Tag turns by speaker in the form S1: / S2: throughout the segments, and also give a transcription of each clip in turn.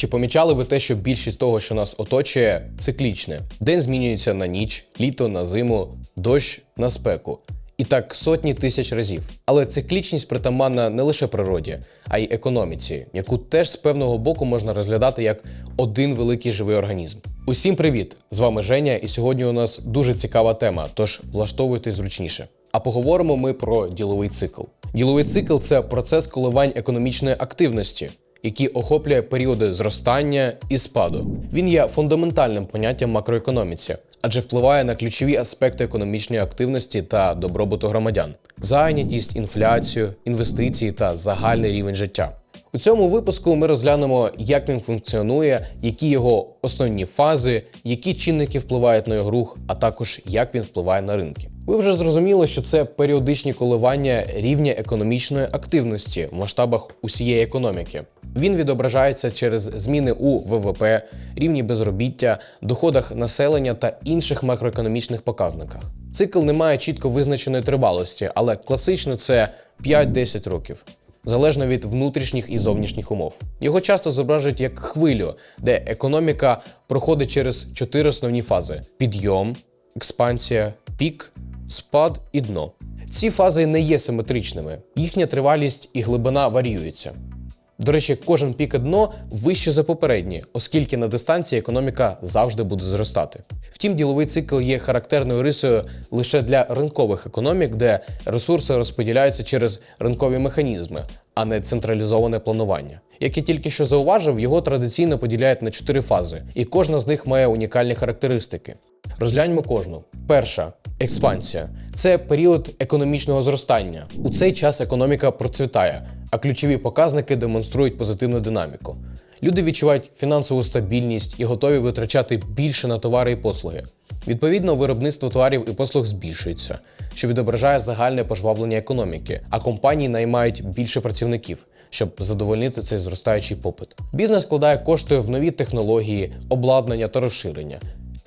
S1: Чи помічали ви те, що більшість того, що нас оточує, циклічне? День змінюється на ніч, літо на зиму, дощ на спеку. І так сотні тисяч разів. Але циклічність притаманна не лише природі, а й економіці, яку теж з певного боку можна розглядати як один великий живий організм. Усім привіт! З вами Женя, і сьогодні у нас дуже цікава тема, тож влаштовуйтесь зручніше. А поговоримо ми про діловий цикл. Діловий цикл це процес коливань економічної активності, який охоплює періоди зростання і спаду. Він є фундаментальним поняттям макроекономіці, адже впливає на ключові аспекти економічної активності та добробуту громадян: зайнятість, інфляцію, інвестиції та загальний рівень життя. У цьому випуску ми розглянемо, як він функціонує, які його основні фази, які чинники впливають на його рух, а також як він впливає на ринки. Ви вже зрозуміли, що це періодичні коливання рівня економічної активності в масштабах усієї економіки. Він відображається через зміни у ВВП, рівні безробіття, доходах населення та інших макроекономічних показниках. Цикл не має чітко визначеної тривалості, але класично це 5-10 років залежно від внутрішніх і зовнішніх умов. Його часто зображують як хвилю, де економіка проходить через чотири основні фази: підйом, експансія, пік, спад і дно. Ці фази не є симетричними, їхня тривалість і глибина варіюються. До речі, кожен пік дно вище за попередні, оскільки на дистанції економіка завжди буде зростати. Втім, діловий цикл є характерною рисою лише для ринкових економік, де ресурси розподіляються через ринкові механізми, а не централізоване планування. Як я тільки що зауважив, його традиційно поділяють на чотири фази, і кожна з них має унікальні характеристики. Розгляньмо кожну. Перша експансія це період економічного зростання. У цей час економіка процвітає, а ключові показники демонструють позитивну динаміку. Люди відчувають фінансову стабільність і готові витрачати більше на товари і послуги. Відповідно, виробництво товарів і послуг збільшується, що відображає загальне пожвавлення економіки, а компанії наймають більше працівників, щоб задовольнити цей зростаючий попит. Бізнес вкладає кошти в нові технології, обладнання та розширення.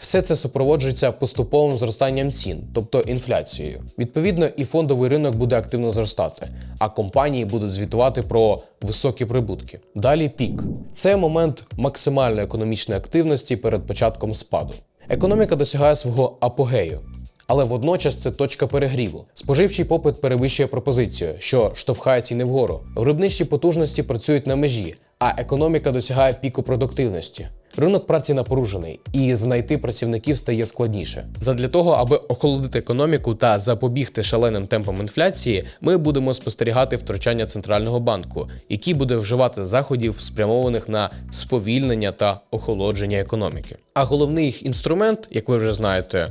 S1: Все це супроводжується поступовим зростанням цін, тобто інфляцією. Відповідно, і фондовий ринок буде активно зростати, а компанії будуть звітувати про високі прибутки. Далі пік це момент максимальної економічної активності перед початком спаду. Економіка досягає свого апогею. Але водночас це точка перегріву. Споживчий попит перевищує пропозицію, що штовхає ціни вгору. Виробничі потужності працюють на межі, а економіка досягає піку продуктивності. Ринок праці напружений, і знайти працівників стає складніше. Задля того, аби охолодити економіку та запобігти шаленим темпам інфляції, ми будемо спостерігати втручання центрального банку, який буде вживати заходів, спрямованих на сповільнення та охолодження економіки. А головний їх інструмент, як ви вже знаєте,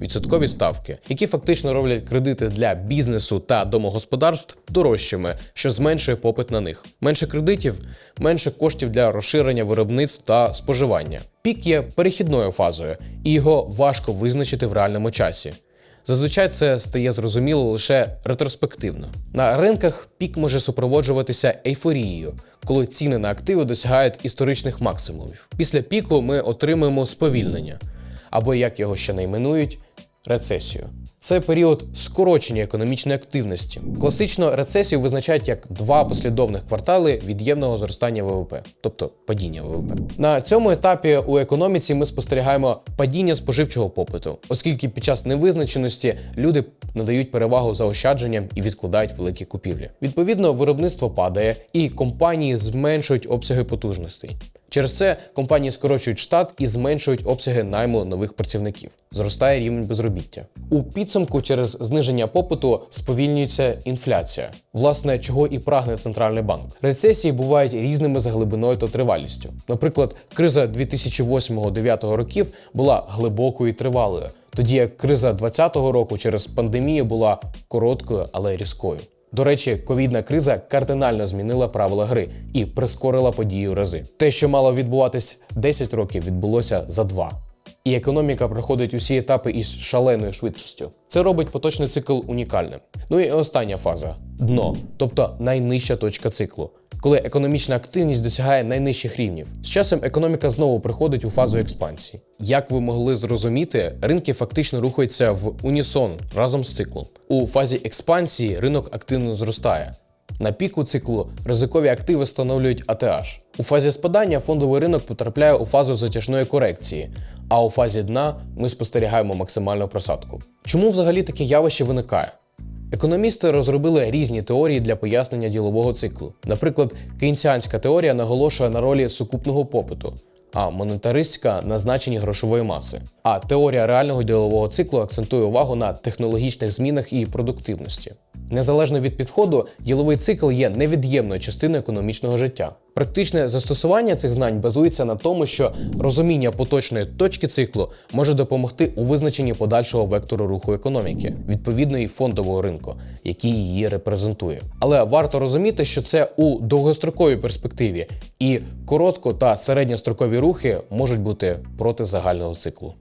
S1: відсоткові ставки, які фактично роблять кредити для бізнесу та домогосподарств дорожчими, що зменшує попит на них. Менше кредитів, менше коштів для розширення виробництв та споживання. Пік є перехідною фазою, і його важко визначити в реальному часі. Зазвичай це стає зрозуміло лише ретроспективно. На ринках пік може супроводжуватися ейфорією, коли ціни на активи досягають історичних максимумів. Після піку ми отримуємо сповільнення, або як його ще не іменують, рецесію. Це період скорочення економічної активності. Класично рецесію визначають як два послідовних квартали від'ємного зростання ВВП, тобто падіння ВВП. На цьому етапі у економіці ми спостерігаємо падіння споживчого попиту, оскільки під час невизначеності люди надають перевагу заощадженням і відкладають великі купівлі. Відповідно, виробництво падає, і компанії зменшують обсяги потужностей. Через це компанії скорочують штат і зменшують обсяги найму нових працівників. Зростає рівень безробіття. У підсумку через зниження попиту сповільнюється інфляція, власне, чого і прагне центральний банк. Рецесії бувають різними за глибиною та тривалістю. Наприклад, криза 2008-2009 років була глибокою і тривалою, тоді як криза 2020 року через пандемію була короткою, але різкою. До речі, ковідна криза кардинально змінила правила гри і прискорила події в рази. Те, що мало відбуватись 10 років, відбулося за два. І економіка проходить усі етапи із шаленою швидкістю. Це робить поточний цикл унікальним. Ну і остання фаза дно, тобто найнижча точка циклу, коли економічна активність досягає найнижчих рівнів. З часом економіка знову приходить у фазу експансії. Як ви могли зрозуміти, ринки фактично рухаються в унісон разом з циклом. У фазі експансії ринок активно зростає. На піку циклу ризикові активи становлюють АТH. У фазі спадання фондовий ринок потрапляє у фазу затяжної корекції, а у фазі дна ми спостерігаємо максимальну просадку. Чому взагалі таке явище виникає? Економісти розробили різні теорії для пояснення ділового циклу. Наприклад, кейнсіанська теорія наголошує на ролі сукупного попиту, а монетаристська на значенні грошової маси. А теорія реального ділового циклу акцентує увагу на технологічних змінах і продуктивності. Незалежно від підходу, діловий цикл є невід'ємною частиною економічного життя. Практичне застосування цих знань базується на тому, що розуміння поточної точки циклу може допомогти у визначенні подальшого вектору руху економіки, відповідно і фондового ринку, який її репрезентує. Але варто розуміти, що це у довгостроковій перспективі, і коротко та середньострокові рухи можуть бути проти загального циклу.